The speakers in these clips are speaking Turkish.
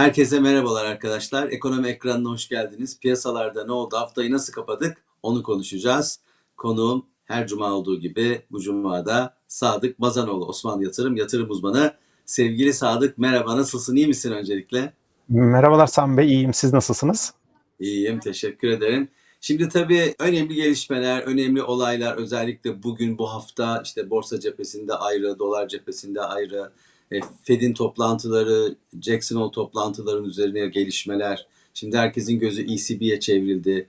Herkese merhabalar arkadaşlar. Ekonomi ekranına hoş geldiniz. Piyasalarda ne oldu? Haftayı nasıl kapadık? Onu konuşacağız. Konuğum her cuma olduğu gibi bu cumada Sadık Bazanoğlu, Osmanlı Yatırım Yatırım Uzmanı. Sevgili Sadık merhaba nasılsın? İyi misin öncelikle? Merhabalar Sami Bey, iyiyim. Siz nasılsınız? İyiyim, teşekkür ederim. Şimdi tabii önemli gelişmeler, önemli olaylar özellikle bugün bu hafta işte borsa cephesinde ayrı, dolar cephesinde ayrı, e, Fed'in toplantıları, Jackson Hole toplantıların üzerine gelişmeler. Şimdi herkesin gözü ECB'ye çevrildi.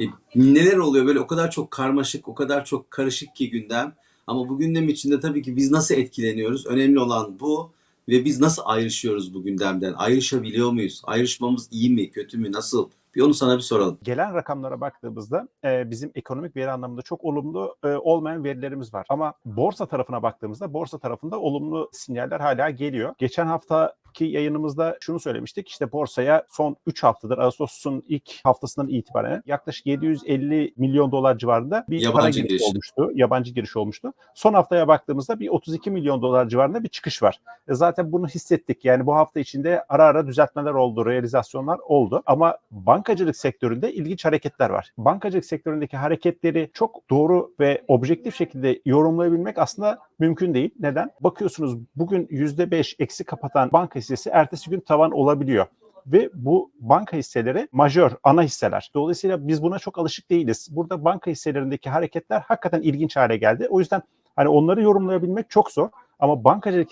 E, neler oluyor böyle o kadar çok karmaşık, o kadar çok karışık ki gündem. Ama bu gündem içinde tabii ki biz nasıl etkileniyoruz? Önemli olan bu ve biz nasıl ayrışıyoruz bu gündemden? Ayrışabiliyor muyuz? Ayrışmamız iyi mi, kötü mü, nasıl? Bir onu sana bir soralım. Gelen rakamlara baktığımızda e, bizim ekonomik veri anlamında çok olumlu e, olmayan verilerimiz var. Ama borsa tarafına baktığımızda borsa tarafında olumlu sinyaller hala geliyor. Geçen haftaki yayınımızda şunu söylemiştik. İşte borsaya son 3 haftadır Ağustos'un ilk haftasından itibaren yaklaşık 750 milyon dolar civarında bir Yabancı para giriş giriş. olmuştu. Yabancı giriş olmuştu. Son haftaya baktığımızda bir 32 milyon dolar civarında bir çıkış var. E, Zaten bunu hissettik. Yani bu hafta içinde ara ara düzeltmeler oldu, realizasyonlar oldu. Ama bankacılık sektöründe ilginç hareketler var. Bankacılık sektöründeki hareketleri çok doğru ve objektif şekilde yorumlayabilmek aslında mümkün değil. Neden? Bakıyorsunuz bugün %5 eksi kapatan banka hissesi ertesi gün tavan olabiliyor ve bu banka hisseleri majör, ana hisseler. Dolayısıyla biz buna çok alışık değiliz. Burada banka hisselerindeki hareketler hakikaten ilginç hale geldi. O yüzden hani onları yorumlayabilmek çok zor. Ama bankacılık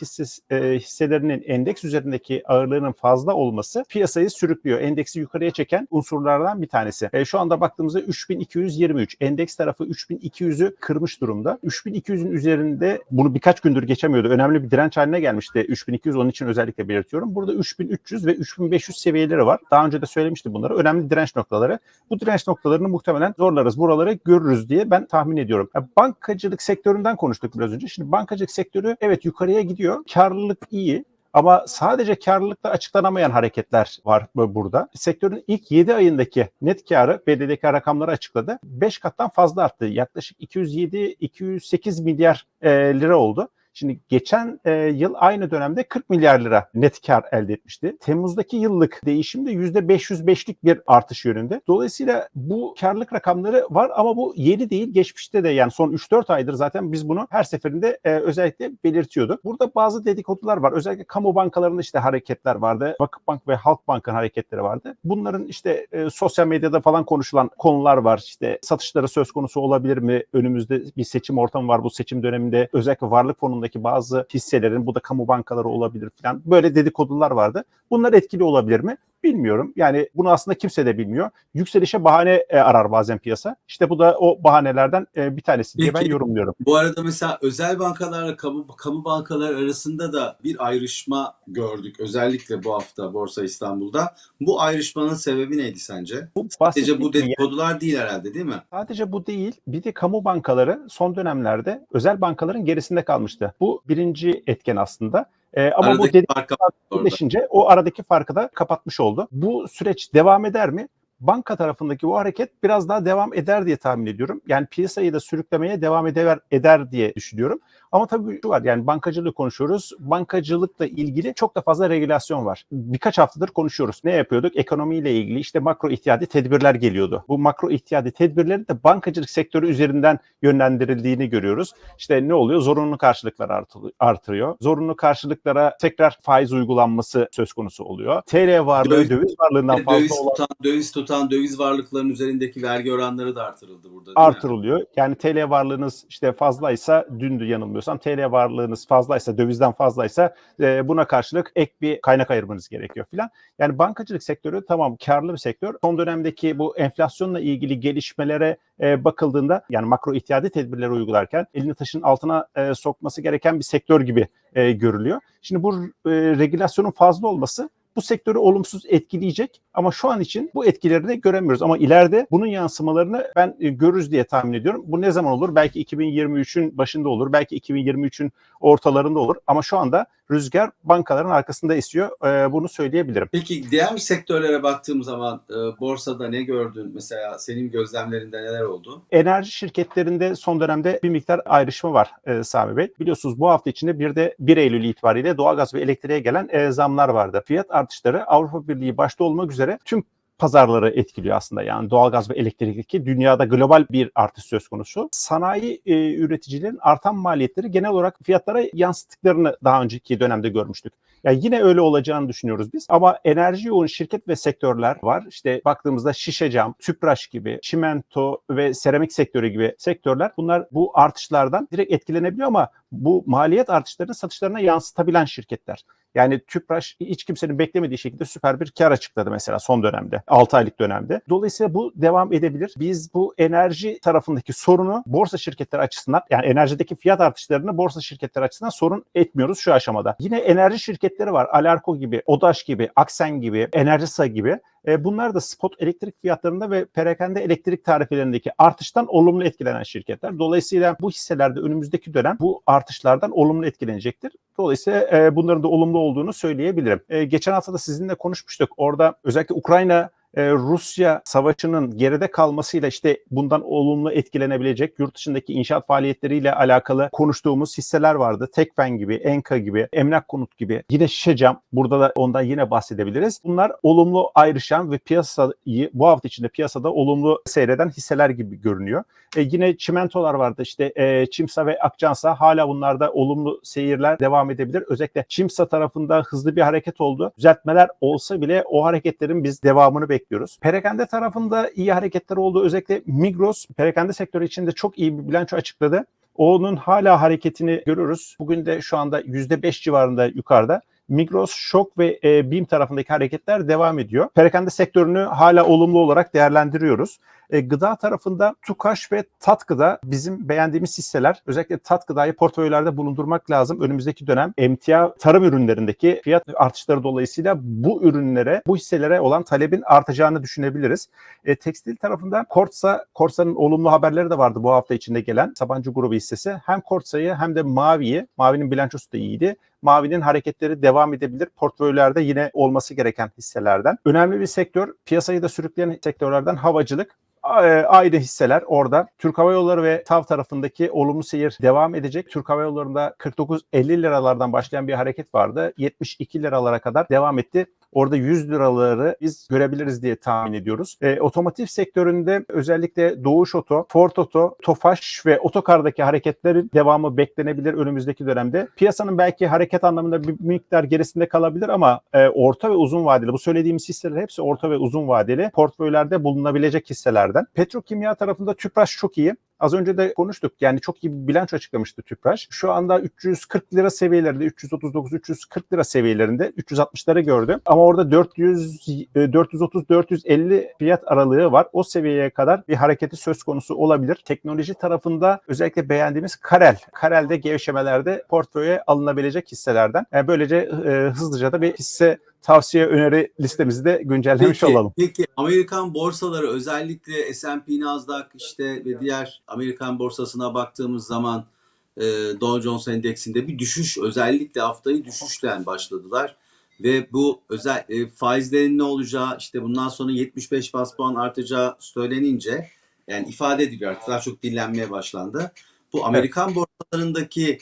e, hisselerinin endeks üzerindeki ağırlığının fazla olması piyasayı sürüklüyor. Endeksi yukarıya çeken unsurlardan bir tanesi. E, şu anda baktığımızda 3223. Endeks tarafı 3200'ü kırmış durumda. 3200'ün üzerinde bunu birkaç gündür geçemiyordu. Önemli bir direnç haline gelmişti 3200. Onun için özellikle belirtiyorum. Burada 3300 ve 3500 seviyeleri var. Daha önce de söylemiştim bunları. Önemli direnç noktaları. Bu direnç noktalarını muhtemelen zorlarız. Buraları görürüz diye ben tahmin ediyorum. Ya, bankacılık sektöründen konuştuk biraz önce. Şimdi bankacılık sektörü evet yukarıya gidiyor. Karlılık iyi. Ama sadece karlılıkla açıklanamayan hareketler var bu- burada. Sektörün ilk 7 ayındaki net karı BDDK rakamları açıkladı. 5 kattan fazla arttı. Yaklaşık 207-208 milyar e, lira oldu. Şimdi geçen e, yıl aynı dönemde 40 milyar lira net kar elde etmişti. Temmuz'daki yıllık değişim de %505'lik bir artış yönünde. Dolayısıyla bu karlılık rakamları var ama bu yeni değil. Geçmişte de yani son 3-4 aydır zaten biz bunu her seferinde e, özellikle belirtiyorduk. Burada bazı dedikodular var. Özellikle kamu bankalarında işte hareketler vardı. Vakıfbank ve Halkbank'ın hareketleri vardı. Bunların işte e, sosyal medyada falan konuşulan konular var. İşte satışları söz konusu olabilir mi? Önümüzde bir seçim ortamı var. Bu seçim döneminde özellikle varlık fonundaki bazı hisselerin bu da kamu bankaları olabilir falan. Böyle dedikodular vardı. Bunlar etkili olabilir mi? Bilmiyorum. Yani bunu aslında kimse de bilmiyor. Yükselişe bahane e, arar bazen piyasa. İşte bu da o bahanelerden e, bir tanesi diye ben Peki. yorumluyorum. Bu arada mesela özel bankalarla kamu, kamu bankalar arasında da bir ayrışma gördük. Özellikle bu hafta Borsa İstanbul'da. Bu ayrışmanın sebebi neydi sence? Bu Sadece bu dedikodular değil herhalde değil mi? Sadece bu değil, bir de kamu bankaları son dönemlerde özel bankaların gerisinde kalmıştı. Bu birinci etken aslında. Ee, ama bu Aradaki dedi fark orada. birleşince o aradaki farkı da kapatmış oldu. Bu süreç devam eder mi? Banka tarafındaki bu hareket biraz daha devam eder diye tahmin ediyorum. Yani piyasayı da sürüklemeye devam eder, eder diye düşünüyorum. Ama tabii şu var yani bankacılığı konuşuyoruz. Bankacılıkla ilgili çok da fazla regülasyon var. Birkaç haftadır konuşuyoruz. Ne yapıyorduk? Ekonomiyle ilgili işte makro ihtiyadi tedbirler geliyordu. Bu makro ihtiyadi tedbirlerin de bankacılık sektörü üzerinden yönlendirildiğini görüyoruz. İşte ne oluyor? Zorunlu karşılıklar artı- artırıyor. Zorunlu karşılıklara tekrar faiz uygulanması söz konusu oluyor. TL varlığı Döviz- döviz varlığından fazla döviz olan tutan, döviz tutan döviz varlıklarının üzerindeki vergi oranları da artırıldı burada artırılıyor. Yani TL varlığınız işte fazlaysa dündü yanılmıyorsam TL varlığınız fazlaysa dövizden fazlaysa e, buna karşılık ek bir kaynak ayırmanız gerekiyor filan. Yani bankacılık sektörü tamam karlı bir sektör. Son dönemdeki bu enflasyonla ilgili gelişmelere e, bakıldığında yani makro ihtiyadi tedbirleri uygularken elini taşın altına e, sokması gereken bir sektör gibi e, görülüyor. Şimdi bu e, regülasyonun fazla olması bu sektörü olumsuz etkileyecek ama şu an için bu etkilerini göremiyoruz. Ama ileride bunun yansımalarını ben e, görürüz diye tahmin ediyorum. Bu ne zaman olur? Belki 2023'ün başında olur, belki 2023'ün ortalarında olur ama şu anda rüzgar bankaların arkasında esiyor. E, bunu söyleyebilirim. Peki diğer sektörlere baktığım zaman e, borsada ne gördün? Mesela senin gözlemlerinde neler oldu? Enerji şirketlerinde son dönemde bir miktar ayrışma var e, Sami Bey. Biliyorsunuz bu hafta içinde bir de 1 Eylül itibariyle doğalgaz ve elektriğe gelen e, zamlar vardı. Fiyat artışları Avrupa Birliği başta olmak üzere tüm pazarları etkiliyor aslında. Yani doğalgaz ve elektrikteki dünyada global bir artış söz konusu. Sanayi e, üreticilerin artan maliyetleri genel olarak fiyatlara yansıttıklarını daha önceki dönemde görmüştük. Yani yine öyle olacağını düşünüyoruz biz. Ama enerji yoğun şirket ve sektörler var. İşte baktığımızda şişe cam, tüpraş gibi, çimento ve seramik sektörü gibi sektörler bunlar bu artışlardan direkt etkilenebiliyor ama bu maliyet artışlarını satışlarına yansıtabilen şirketler. Yani Tüpraş hiç kimsenin beklemediği şekilde süper bir kar açıkladı mesela son dönemde, 6 aylık dönemde. Dolayısıyla bu devam edebilir. Biz bu enerji tarafındaki sorunu borsa şirketleri açısından yani enerjideki fiyat artışlarını borsa şirketleri açısından sorun etmiyoruz şu aşamada. Yine enerji şirketleri var. Alarko gibi, Odaş gibi, Aksen gibi, Enerjisa gibi. E, bunlar da spot elektrik fiyatlarında ve perakende elektrik tarifelerindeki artıştan olumlu etkilenen şirketler. Dolayısıyla bu hisselerde önümüzdeki dönem bu artışlardan olumlu etkilenecektir. Dolayısıyla e, bunların da olumlu olduğunu söyleyebilirim. E, geçen hafta da sizinle konuşmuştuk. Orada özellikle Ukrayna e, Rusya savaşının geride kalmasıyla işte bundan olumlu etkilenebilecek yurt dışındaki inşaat faaliyetleriyle alakalı konuştuğumuz hisseler vardı. Tekfen gibi, Enka gibi, Emlak Konut gibi, yine Şişecam burada da ondan yine bahsedebiliriz. Bunlar olumlu ayrışan ve piyasayı bu hafta içinde piyasada olumlu seyreden hisseler gibi görünüyor. E, yine çimentolar vardı işte e, Çimsa ve Akçansa hala bunlarda olumlu seyirler devam edebilir. Özellikle Çimsa tarafında hızlı bir hareket oldu. Düzeltmeler olsa bile o hareketlerin biz devamını bekliyoruz. Perakende tarafında iyi hareketler oldu. Özellikle Migros perakende sektörü içinde çok iyi bir bilanço açıkladı. Onun hala hareketini görüyoruz. Bugün de şu anda %5 civarında yukarıda. Migros, Şok ve e, BİM tarafındaki hareketler devam ediyor. Perakende sektörünü hala olumlu olarak değerlendiriyoruz. E, gıda tarafında Tukaş ve Tatgıda bizim beğendiğimiz hisseler. Özellikle Tatgıda'yı portföylerde bulundurmak lazım. Önümüzdeki dönem emtia tarım ürünlerindeki fiyat artışları dolayısıyla bu ürünlere, bu hisselere olan talebin artacağını düşünebiliriz. E, tekstil tarafında Kortsa, Korsa'nın olumlu haberleri de vardı bu hafta içinde gelen Sabancı grubu hissesi. Hem Kortsa'yı hem de Mavi'yi, Mavi'nin bilançosu da iyiydi. Mavi'nin hareketleri devam edebilir. Portföylerde yine olması gereken hisselerden. Önemli bir sektör, piyasayı da sürükleyen sektörlerden havacılık ayrı hisseler orada. Türk Hava Yolları ve TAV tarafındaki olumlu seyir devam edecek. Türk Hava Yolları'nda 49-50 liralardan başlayan bir hareket vardı. 72 liralara kadar devam etti. Orada 100 liraları biz görebiliriz diye tahmin ediyoruz. E, otomotiv sektöründe özellikle Doğuş Oto, Ford Oto, Tofaş ve Otokar'daki hareketlerin devamı beklenebilir önümüzdeki dönemde. Piyasanın belki hareket anlamında bir miktar gerisinde kalabilir ama e, orta ve uzun vadeli bu söylediğimiz hisseler hepsi orta ve uzun vadeli portföylerde bulunabilecek hisselerden. Petrokimya tarafında Tüpraş çok iyi. Az önce de konuştuk. Yani çok iyi bir bilanço açıklamıştı Tüpraş. Şu anda 340 lira seviyelerinde, 339-340 lira seviyelerinde 360'ları gördü. Ama orada 400 430-450 fiyat aralığı var. O seviyeye kadar bir hareketi söz konusu olabilir. Teknoloji tarafında özellikle beğendiğimiz Karel. Karel'de gevşemelerde portföye alınabilecek hisselerden. Yani böylece e, hızlıca da bir hisse tavsiye öneri listemizi de güncellemiş Peki, olalım. peki Amerikan borsaları özellikle S&P, Nasdaq işte ve diğer Amerikan borsasına baktığımız zaman e, Dow Jones Endeksinde bir düşüş özellikle haftayı düşüşten başladılar ve bu özel e, faizlerin ne olacağı işte bundan sonra 75 bas puan artacağı söylenince yani ifade ediliyor artık daha çok dinlenmeye başlandı. Bu Amerikan borsalarındaki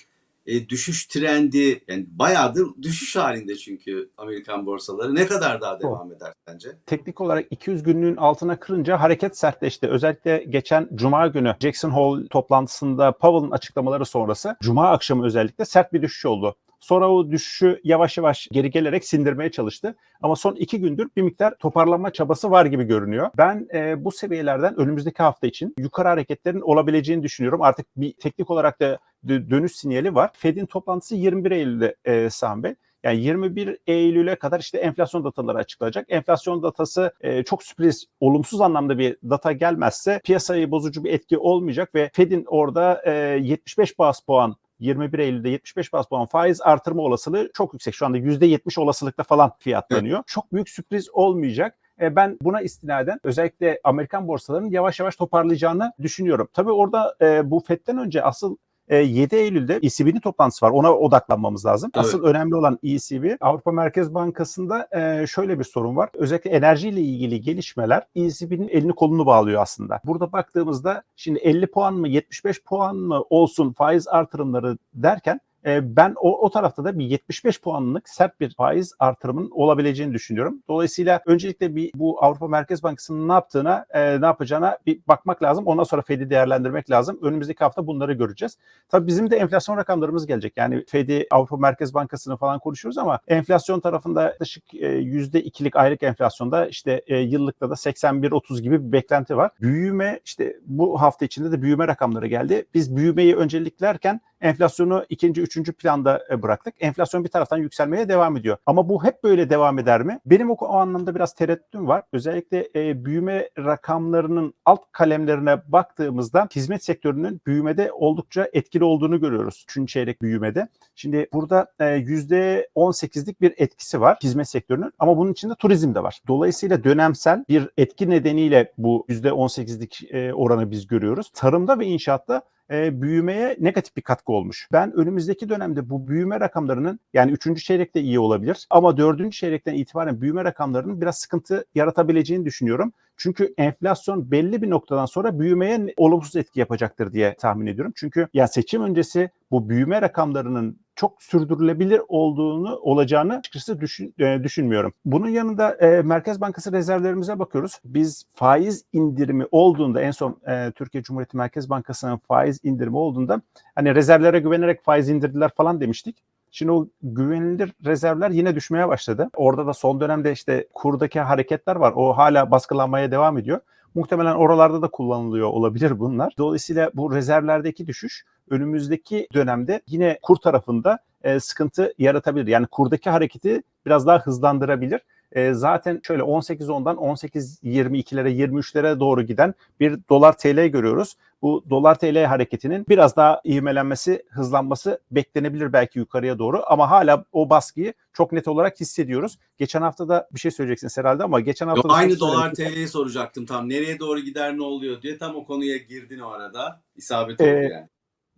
e, düşüş trendi yani bayağıdır düşüş halinde çünkü Amerikan borsaları ne kadar daha devam eder sence? teknik olarak 200 günlüğün altına kırınca hareket sertleşti. Özellikle geçen Cuma günü Jackson Hole toplantısında Powell'ın açıklamaları sonrası Cuma akşamı özellikle sert bir düşüş oldu. Sonra o düşüşü yavaş yavaş geri gelerek sindirmeye çalıştı. Ama son iki gündür bir miktar toparlanma çabası var gibi görünüyor. Ben e, bu seviyelerden önümüzdeki hafta için yukarı hareketlerin olabileceğini düşünüyorum. Artık bir teknik olarak da dö- dönüş sinyali var. Fed'in toplantısı 21 Eylül'de e, Sami Bey. Yani 21 Eylül'e kadar işte enflasyon dataları açıklanacak. Enflasyon datası e, çok sürpriz, olumsuz anlamda bir data gelmezse piyasayı bozucu bir etki olmayacak ve Fed'in orada e, 75 bas puan 21 Eylül'de 75 bas puan faiz artırma olasılığı çok yüksek. Şu anda %70 olasılıkla falan fiyatlanıyor. Çok büyük sürpriz olmayacak. E, Ben buna istinaden özellikle Amerikan borsalarının yavaş yavaş toparlayacağını düşünüyorum. Tabii orada e, bu FED'den önce asıl 7 Eylül'de ECB'nin toplantısı var. Ona odaklanmamız lazım. Tabii. Asıl önemli olan ECB. Avrupa Merkez Bankası'nda e, şöyle bir sorun var. Özellikle enerjiyle ilgili gelişmeler ECB'nin elini kolunu bağlıyor aslında. Burada baktığımızda şimdi 50 puan mı 75 puan mı olsun faiz artırımları derken e, ben o, o tarafta da bir 75 puanlık sert bir faiz artırımının olabileceğini düşünüyorum. Dolayısıyla öncelikle bir bu Avrupa Merkez Bankası'nın ne yaptığına, e, ne yapacağına bir bakmak lazım. Ondan sonra Fed'i değerlendirmek lazım. Önümüzdeki hafta bunları göreceğiz. Tabii bizim de enflasyon rakamlarımız gelecek. Yani Fed'i, Avrupa Merkez Bankası'nı falan konuşuyoruz ama enflasyon tarafında yaklaşık e, %2'lik aylık enflasyonda işte e, yıllıkta da 81-30 gibi bir beklenti var. Büyüme işte bu hafta içinde de büyüme rakamları geldi. Biz büyümeyi önceliklerken enflasyonu ikinci, üçüncü planda e, bıraktık. Enflasyon bir taraftan yükselmeye devam ediyor. Ama bu hep böyle devam eder mi? Benim o, o anlamda biraz tereddütüm var. Özellikle e, büyüme rakamlarının alt kalemlerine baktığımızda hizmet sektörünün büyümede oldukça etkili olduğunu görüyoruz. Üçüncü çeyrek büyümede. Şimdi burada e, %18'lik bir etkisi var hizmet sektörünün ama bunun içinde turizm de var. Dolayısıyla dönemsel bir etki nedeniyle bu %18'lik e, oranı biz görüyoruz. Tarımda ve inşaatta e, büyümeye negatif bir katkı olmuş. Ben önümüzdeki dönemde bu büyüme rakamlarının yani 3. çeyrekte iyi olabilir ama 4. çeyrekten itibaren büyüme rakamlarının biraz sıkıntı yaratabileceğini düşünüyorum. Çünkü enflasyon belli bir noktadan sonra büyümeye olumsuz etki yapacaktır diye tahmin ediyorum. Çünkü ya seçim öncesi bu büyüme rakamlarının çok sürdürülebilir olduğunu olacağını açıkçası düşün, e, düşünmüyorum. Bunun yanında e, Merkez Bankası rezervlerimize bakıyoruz. Biz faiz indirimi olduğunda en son e, Türkiye Cumhuriyeti Merkez Bankası'nın faiz indirimi olduğunda hani rezervlere güvenerek faiz indirdiler falan demiştik. Şimdi o güvenilir rezervler yine düşmeye başladı. Orada da son dönemde işte kurdaki hareketler var. O hala baskılanmaya devam ediyor. Muhtemelen oralarda da kullanılıyor olabilir bunlar. Dolayısıyla bu rezervlerdeki düşüş önümüzdeki dönemde yine kur tarafında e, sıkıntı yaratabilir. Yani kurdaki hareketi biraz daha hızlandırabilir. E, zaten şöyle 18.10'dan 18.22'lere 23'lere doğru giden bir dolar TL görüyoruz. Bu dolar TL hareketinin biraz daha ivmelenmesi, hızlanması beklenebilir belki yukarıya doğru ama hala o baskıyı çok net olarak hissediyoruz. Geçen hafta da bir şey söyleyeceksiniz herhalde ama geçen hafta Yo, da aynı dolar. TL'yi soracaktım tam. Nereye doğru gider ne oluyor diye tam o konuya girdin o arada. İsabet oldu Ee, yani.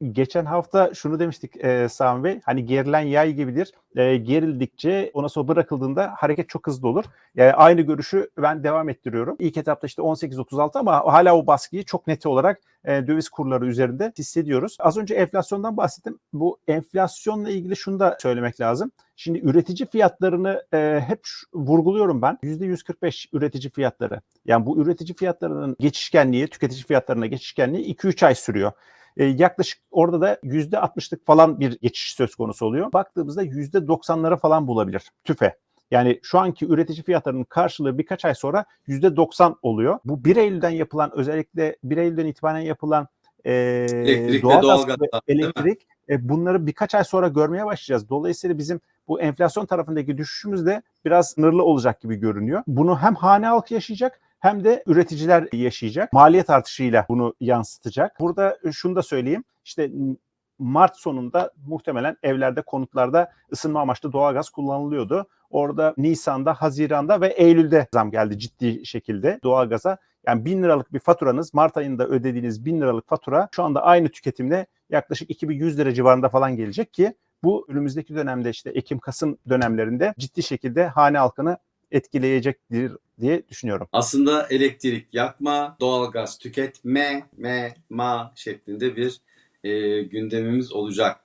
Geçen hafta şunu demiştik e, Sami Bey, hani gerilen yay gibidir. E, gerildikçe ona sonra bırakıldığında hareket çok hızlı olur. Yani aynı görüşü ben devam ettiriyorum. İlk etapta işte 18.36 ama hala o baskıyı çok net olarak e, döviz kurları üzerinde hissediyoruz. Az önce enflasyondan bahsettim. Bu enflasyonla ilgili şunu da söylemek lazım. Şimdi üretici fiyatlarını e, hep vurguluyorum ben. %145 üretici fiyatları. Yani bu üretici fiyatlarının geçişkenliği, tüketici fiyatlarına geçişkenliği 2-3 ay sürüyor. E, yaklaşık orada da %60'lık falan bir geçiş söz konusu oluyor. Baktığımızda %90'lara falan bulabilir tüfe. Yani şu anki üretici fiyatlarının karşılığı birkaç ay sonra %90 oluyor. Bu 1 Eylül'den yapılan özellikle 1 Eylül'den itibaren yapılan e, Elektrik değil mi? elektrik e, bunları birkaç ay sonra görmeye başlayacağız. Dolayısıyla bizim bu enflasyon tarafındaki düşüşümüz de biraz sınırlı olacak gibi görünüyor. Bunu hem hane halkı yaşayacak hem de üreticiler yaşayacak. Maliyet artışıyla bunu yansıtacak. Burada şunu da söyleyeyim. İşte Mart sonunda muhtemelen evlerde, konutlarda ısınma amaçlı doğalgaz kullanılıyordu. Orada Nisan'da, Haziran'da ve Eylül'de zam geldi ciddi şekilde doğalgaza. Yani 1000 liralık bir faturanız, Mart ayında ödediğiniz 1000 liralık fatura şu anda aynı tüketimle yaklaşık 2100 lira civarında falan gelecek ki bu önümüzdeki dönemde işte Ekim-Kasım dönemlerinde ciddi şekilde hane halkını etkileyecektir diye düşünüyorum. Aslında elektrik yakma, doğalgaz tüketme, me, ma şeklinde bir e, gündemimiz olacak.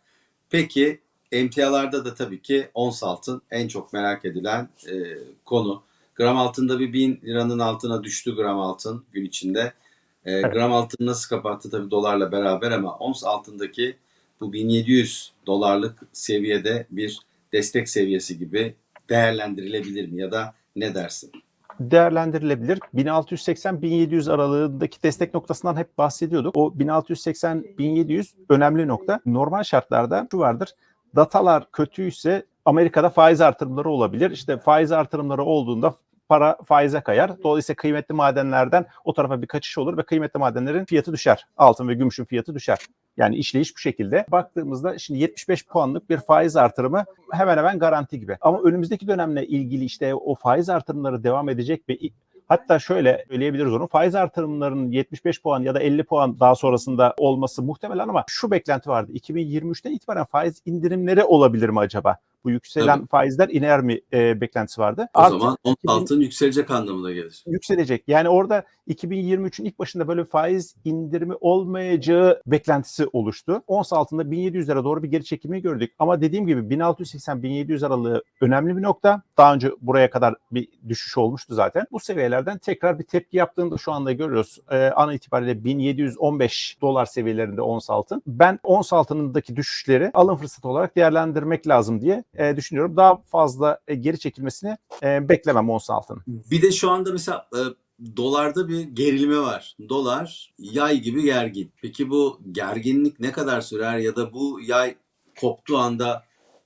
Peki emtialarda da tabii ki ons altın en çok merak edilen e, konu. Gram altında bir bin liranın altına düştü gram altın gün içinde. E, Evet. Gram altın nasıl kapattı tabii dolarla beraber ama ons altındaki bu 1700 dolarlık seviyede bir destek seviyesi gibi değerlendirilebilir mi ya da ne dersin? değerlendirilebilir. 1680-1700 aralığındaki destek noktasından hep bahsediyorduk. O 1680-1700 önemli nokta. Normal şartlarda şu vardır. Datalar kötüyse Amerika'da faiz artırımları olabilir. İşte faiz artırımları olduğunda para faize kayar. Dolayısıyla kıymetli madenlerden o tarafa bir kaçış olur ve kıymetli madenlerin fiyatı düşer. Altın ve gümüşün fiyatı düşer. Yani işleyiş bu şekilde. Baktığımızda şimdi 75 puanlık bir faiz artırımı hemen hemen garanti gibi. Ama önümüzdeki dönemle ilgili işte o faiz artırımları devam edecek ve Hatta şöyle söyleyebiliriz onu. Faiz artırımlarının 75 puan ya da 50 puan daha sonrasında olması muhtemelen ama şu beklenti vardı. 2023'ten itibaren faiz indirimleri olabilir mi acaba? Bu yükselen Tabii. faizler iner mi e, beklentisi vardı. O Artık zaman ons 2000 altın yükselecek anlamına gelir. yükselecek. Yani orada 2023'ün ilk başında böyle faiz indirimi olmayacağı beklentisi oluştu. Ons altında 1700 lira doğru bir geri çekilmeyi gördük. Ama dediğim gibi 1680-1700 aralığı önemli bir nokta. Daha önce buraya kadar bir düşüş olmuştu zaten. Bu seviyelerden tekrar bir tepki yaptığını da şu anda görüyoruz. Ee, an itibariyle 1715 dolar seviyelerinde ons altın. Ben ons altınındaki düşüşleri alım fırsatı olarak değerlendirmek lazım diye e, düşünüyorum. Daha fazla e, geri çekilmesini e, beklemem ons altının. Bir de şu anda mesela e, dolarda bir gerilme var. Dolar yay gibi gergin. Peki bu gerginlik ne kadar sürer ya da bu yay koptuğu anda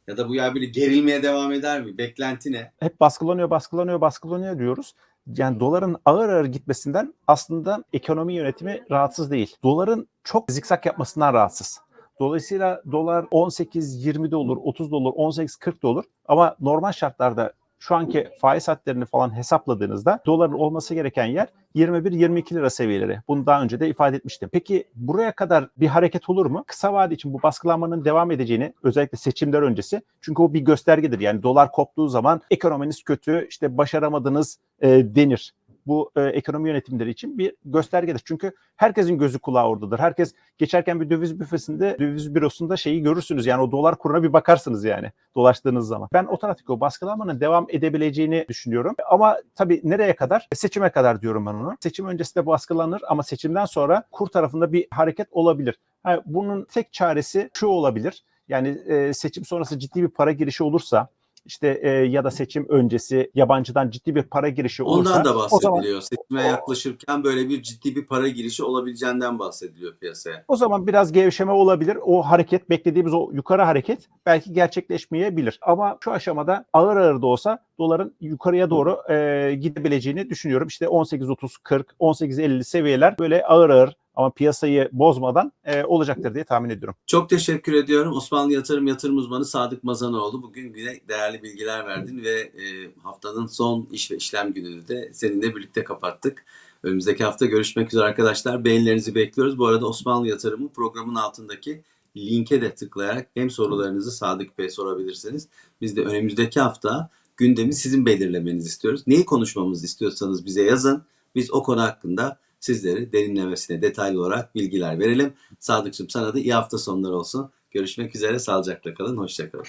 ya da bu yay böyle gerilmeye devam eder mi? Beklenti ne? hep baskılanıyor, baskılanıyor, baskılanıyor diyoruz. Yani doların ağır ağır gitmesinden aslında ekonomi yönetimi rahatsız değil. Doların çok zikzak yapmasından rahatsız. Dolayısıyla dolar 18-20'de olur, 30'da olur, 18-40'da olur. Ama normal şartlarda şu anki faiz hatlarını falan hesapladığınızda doların olması gereken yer 21-22 lira seviyeleri. Bunu daha önce de ifade etmiştim. Peki buraya kadar bir hareket olur mu? Kısa vade için bu baskılanmanın devam edeceğini özellikle seçimler öncesi. Çünkü o bir göstergedir. Yani dolar koptuğu zaman ekonominiz kötü, işte başaramadınız e, denir. Bu e, ekonomi yönetimleri için bir göstergedir. Çünkü herkesin gözü kulağı oradadır. Herkes geçerken bir döviz büfesinde, döviz bürosunda şeyi görürsünüz. Yani o dolar kuruna bir bakarsınız yani dolaştığınız zaman. Ben otomatik o baskılanmanın devam edebileceğini düşünüyorum. Ama tabii nereye kadar? Seçime kadar diyorum ben onu. Seçim öncesinde baskılanır ama seçimden sonra kur tarafında bir hareket olabilir. Ha, bunun tek çaresi şu olabilir. Yani e, seçim sonrası ciddi bir para girişi olursa işte e, ya da seçim öncesi yabancıdan ciddi bir para girişi olursa Ondan da o zaman bahsediliyor. Seçime yaklaşırken böyle bir ciddi bir para girişi olabileceğinden bahsediliyor piyasaya. O zaman biraz gevşeme olabilir. O hareket, beklediğimiz o yukarı hareket belki gerçekleşmeyebilir. Ama şu aşamada ağır ağır da olsa doların yukarıya doğru e, gidebileceğini düşünüyorum. İşte 18.30, 40, 18.50 seviyeler böyle ağır ağır ama piyasayı bozmadan e, olacaktır diye tahmin ediyorum. Çok teşekkür ediyorum. Osmanlı Yatırım Yatırım Uzmanı Sadık Mazanoğlu. Bugün yine değerli bilgiler verdin ve e, haftanın son iş ve işlem gününü de seninle birlikte kapattık. Önümüzdeki hafta görüşmek üzere arkadaşlar. Beğenilerinizi bekliyoruz. Bu arada Osmanlı Yatırımı programın altındaki linke de tıklayarak hem sorularınızı Sadık Bey sorabilirsiniz. Biz de önümüzdeki hafta gündemi sizin belirlemenizi istiyoruz. Neyi konuşmamızı istiyorsanız bize yazın. Biz o konu hakkında sizleri derinlemesine detaylı olarak bilgiler verelim. Sadıkçım sana da iyi hafta sonları olsun. Görüşmek üzere. Sağlıcakla kalın. Hoşçakalın.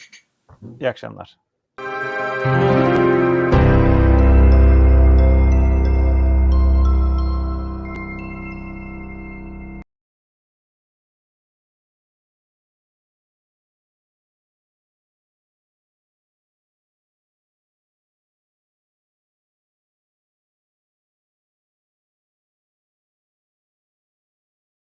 İyi akşamlar.